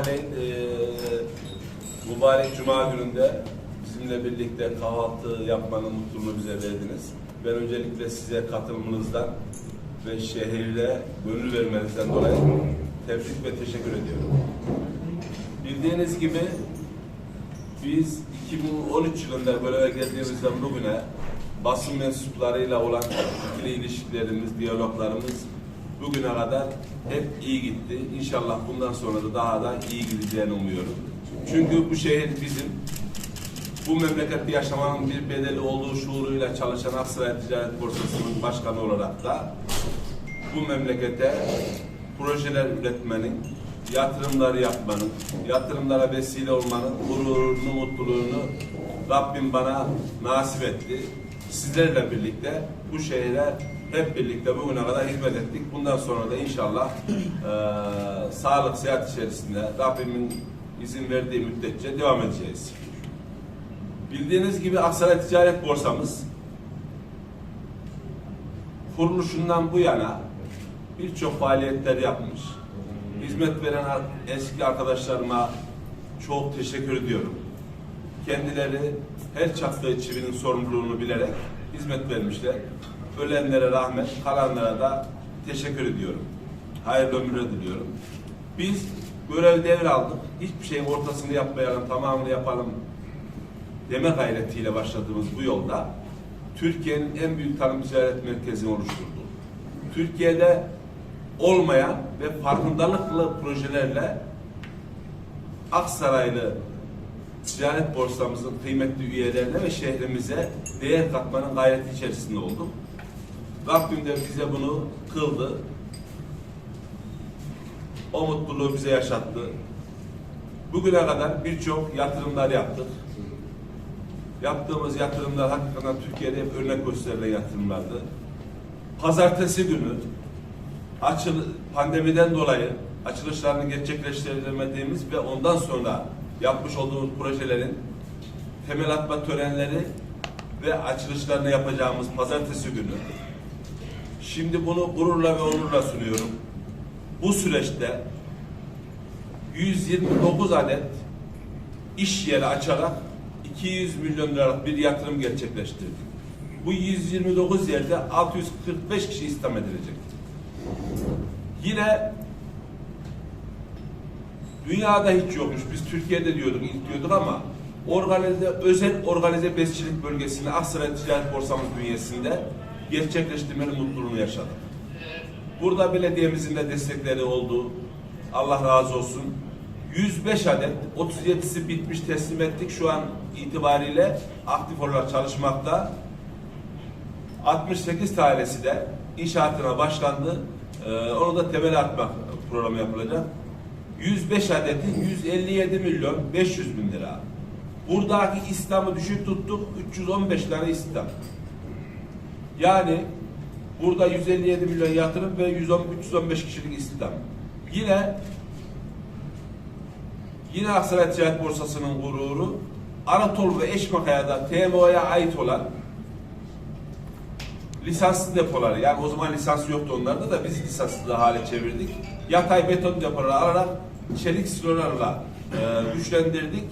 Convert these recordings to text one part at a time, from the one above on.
Sabahleyin eee mübarek Cuma gününde bizimle birlikte kahvaltı yapmanın mutluluğunu bize verdiniz. Ben öncelikle size katılımınızdan ve şehirle gönül vermenizden dolayı tebrik ve teşekkür ediyorum. Bildiğiniz gibi biz 2013 yılında göreve geldiğimizden bugüne basın mensuplarıyla olan ikili ilişkilerimiz, diyaloglarımız bugüne kadar hep iyi gitti. İnşallah bundan sonra da daha da iyi gideceğini umuyorum. Çünkü bu şehir bizim. Bu memlekette yaşamanın bir bedeli olduğu şuuruyla çalışan Aksaray Ticaret Borsası'nın başkanı olarak da bu memlekete projeler üretmenin, yatırımlar yapmanın, yatırımlara vesile olmanın gururunu, mutluluğunu Rabbim bana nasip etti. Sizlerle birlikte bu şehre hep birlikte bugüne kadar hizmet ettik. Bundan sonra da inşallah eee sağlık, seyahat içerisinde Rabbimin izin verdiği müddetçe devam edeceğiz. Bildiğiniz gibi Aksaray Ticaret Borsamız kuruluşundan bu yana birçok faaliyetler yapmış. Hizmet veren eski arkadaşlarıma çok teşekkür ediyorum. Kendileri her çattığı çivinin sorumluluğunu bilerek hizmet vermişler. Ölenlere rahmet, kalanlara da teşekkür ediyorum. Hayırlı ömürler diliyorum. Biz görev devraldık. Hiçbir şeyin ortasını yapmayalım, tamamını yapalım deme gayretiyle başladığımız bu yolda Türkiye'nin en büyük tarım ticaret merkezini oluşturdu. Türkiye'de olmayan ve farkındalıklı projelerle Aksaraylı ticaret borsamızın kıymetli üyelerine ve şehrimize değer katmanın gayreti içerisinde olduk. Rabbim de bize bunu kıldı. O mutluluğu bize yaşattı. Bugüne kadar birçok yatırımlar yaptık. Yaptığımız yatırımlar hakikaten Türkiye'de hep örnek gösterilen yatırımlardı. Pazartesi günü açıl pandemiden dolayı açılışlarını gerçekleştiremediğimiz ve ondan sonra yapmış olduğumuz projelerin temel atma törenleri ve açılışlarını yapacağımız pazartesi günü. Şimdi bunu gururla ve onurla sunuyorum. Bu süreçte 129 adet iş yeri açarak 200 milyon liralık bir yatırım gerçekleştirdik. Bu 129 yerde 645 kişi istihdam edilecek. Yine dünyada hiç yokmuş. Biz Türkiye'de diyorduk, ilk diyorduk ama organize, özel organize besçilik bölgesinde Aksaray Ticaret Borsamız bünyesinde gerçekleştirmenin mutluluğunu yaşadık. Burada belediyemizin de destekleri oldu. Allah razı olsun. 105 adet, 37'si bitmiş teslim ettik. Şu an itibariyle aktif olarak çalışmakta. 68 tanesi de inşaatına başlandı. Ee, onu da temel atmak programı yapılacak. 105 adeti 157 milyon 500 bin lira. Buradaki İslam'ı düşük tuttuk. 315 tane İslam. Yani burada 157 milyon yatırım ve 110, 315 kişilik istihdam. Yine yine Aksaray Ticaret Borsası'nın gururu Anadolu ve Eşmakaya'da TMO'ya ait olan lisanslı depoları yani o zaman lisansı yoktu onlarda da biz lisanslı hale çevirdik. Yatay beton depoları alarak çelik silolarla e, güçlendirdik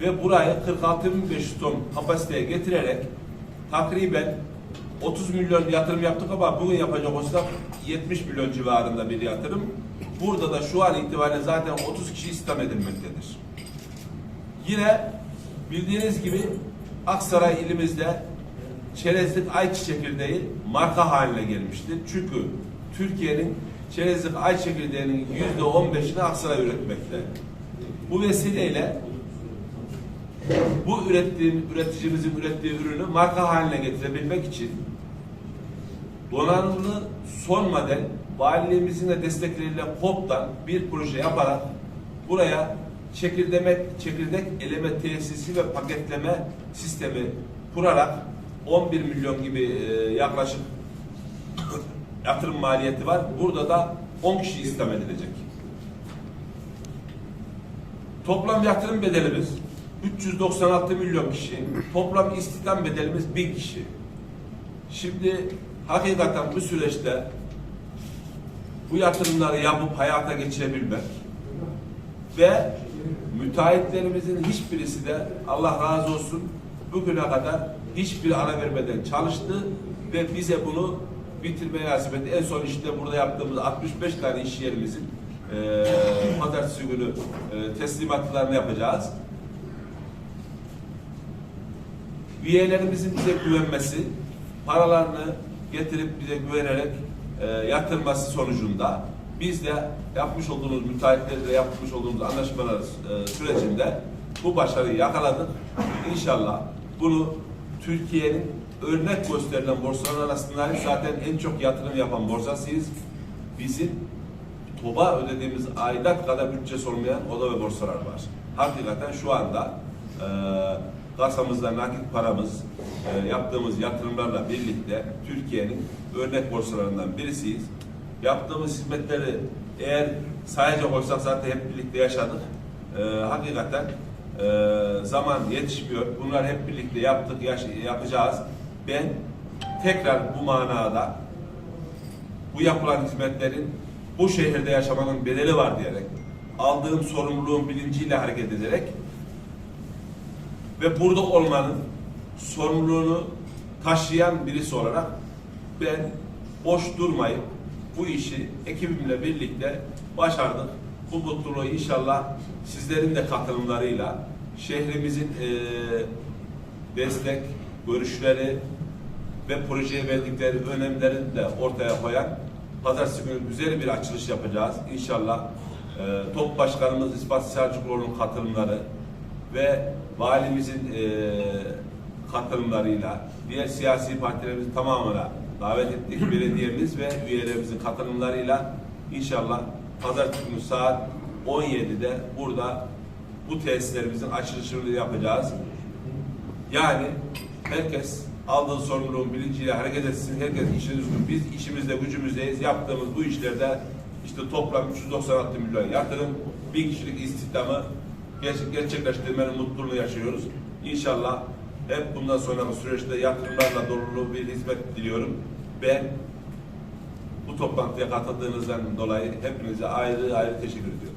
ve burayı 46.500 ton kapasiteye getirerek takriben 30 milyon yatırım yaptık ama bugün yapacak olsak 70 milyon civarında bir yatırım. Burada da şu an itibariyle zaten 30 kişi istihdam edilmektedir. Yine bildiğiniz gibi Aksaray ilimizde çerezlik ayçiçek çekirdeği marka haline gelmiştir. Çünkü Türkiye'nin çerezlik ayçiçek çekirdeğinin yüzde on beşini Aksaray üretmekte. Bu vesileyle bu ürettiğim, üreticimizin ürettiği ürünü marka haline getirebilmek için donanımlı son model valiliğimizin de destekleriyle KOP'tan bir proje yaparak buraya çekirdemek, çekirdek eleme tesisi ve paketleme sistemi kurarak 11 milyon gibi e, yaklaşık yatırım maliyeti var. Burada da 10 kişi istihdam edilecek. Toplam yatırım bedelimiz 396 milyon kişi. Toplam istihdam bedelimiz 1000 kişi. Şimdi hakikaten bu süreçte bu yatırımları yapıp hayata geçirebilmek ve müteahhitlerimizin hiçbirisi de Allah razı olsun bugüne kadar hiçbir ara vermeden çalıştı ve bize bunu bitirmeye nasip etti. En son işte burada yaptığımız 65 tane iş yerimizin eee pazartesi günü eee, teslimatlarını yapacağız. Üyelerimizin bize güvenmesi, paralarını getirip bize güvenerek e, yatırması sonucunda biz de yapmış olduğumuz müteahhitlerle yapmış olduğumuz anlaşmalar e, sürecinde bu başarıyı yakaladık. İnşallah bunu Türkiye'nin örnek gösterilen borsalar arasındayız. Zaten en çok yatırım yapan borsasıyız. Bizim TOB'a ödediğimiz aidat kadar bütçesi olmayan oda ve borsalar var. Hakikaten şu anda e, kasamızda nakit paramız, e, yaptığımız yatırımlarla birlikte Türkiye'nin örnek borsalarından birisiyiz. Yaptığımız hizmetleri eğer sayacak olsak zaten hep birlikte yaşadık. E, hakikaten e, zaman yetişmiyor. Bunlar hep birlikte yaptık, yaş- yapacağız. Ben tekrar bu manada bu yapılan hizmetlerin bu şehirde yaşamanın bedeli var diyerek, aldığım sorumluluğun bilinciyle hareket ederek ve burada olmanın sorumluluğunu taşıyan birisi olarak ben boş durmayıp bu işi ekibimle birlikte başardık. Bu mutluluğu inşallah sizlerin de katılımlarıyla şehrimizin eee, destek, görüşleri ve projeye verdikleri önemlerini de ortaya koyan pazartesi günü güzel bir açılış yapacağız. İnşallah e, Top Başkanımız İspat Selçukluoğlu'nun katılımları ve valimizin e, katılımlarıyla diğer siyasi partilerimizin tamamına davet ettik. Belediyemiz ve üyelerimizin katılımlarıyla inşallah pazartesi günü saat 17'de burada bu tesislerimizin açılışını yapacağız. Yani herkes aldığı sorumluluğun bilinciyle hareket etsin. Herkes işini düzgün. Biz işimizde gücümüzdeyiz. Yaptığımız bu işlerde işte toplam 396 milyon yatırım, bin kişilik istihdamı gerçekleştirmenin mutluluğunu yaşıyoruz. İnşallah hep bundan sonraki süreçte yatırımlarla dolu bir hizmet diliyorum. Ben bu toplantıya katıldığınızdan dolayı hepinize ayrı ayrı teşekkür ediyorum.